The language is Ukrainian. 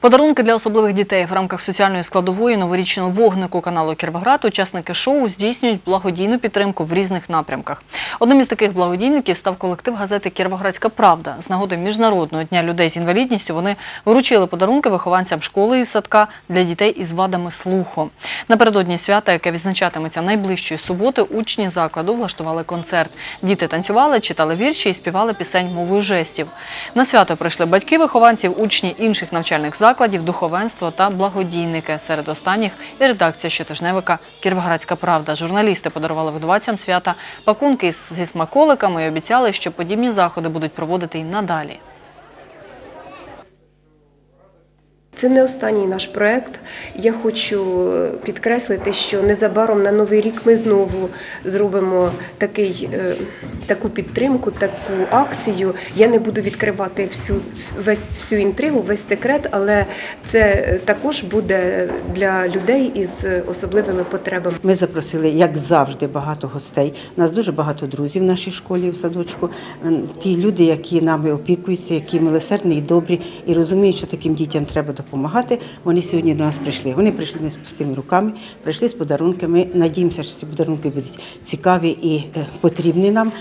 Подарунки для особливих дітей в рамках соціальної складової новорічного вогнику каналу Кіровоград учасники шоу здійснюють благодійну підтримку в різних напрямках. Одним із таких благодійників став колектив газети Кіровоградська Правда. З нагоди міжнародного дня людей з інвалідністю вони вручили подарунки вихованцям школи і садка для дітей із вадами слуху. Напередодні свята, яке відзначатиметься найближчої суботи, учні закладу влаштували концерт. Діти танцювали, читали вірші і співали пісень мовою жестів. На свято прийшли батьки вихованців, учні інших навчальних закладів, духовенство та благодійники. Серед останніх і редакція щотижневика Кіровоградська Правда. Журналісти подарували видавацям свята пакунки зі смаколиками і обіцяли, що подібні заходи будуть проводити й надалі. Це не останній наш проект. Я хочу підкреслити, що незабаром на новий рік ми знову зробимо такий, е, таку підтримку, таку акцію. Я не буду відкривати всю весь всю інтригу, весь секрет, але це е, також буде для людей із особливими потребами. Ми запросили, як завжди, багато гостей. У нас дуже багато друзів в нашій школі в садочку. Ті люди, які нами опікуються, які милосердні і добрі, і розуміють, що таким дітям треба допомагати. Вони сьогодні до нас прийшли. Вони прийшли не з пустими руками, прийшли з подарунками. Надіємося, що ці подарунки будуть цікаві і е, потрібні нам.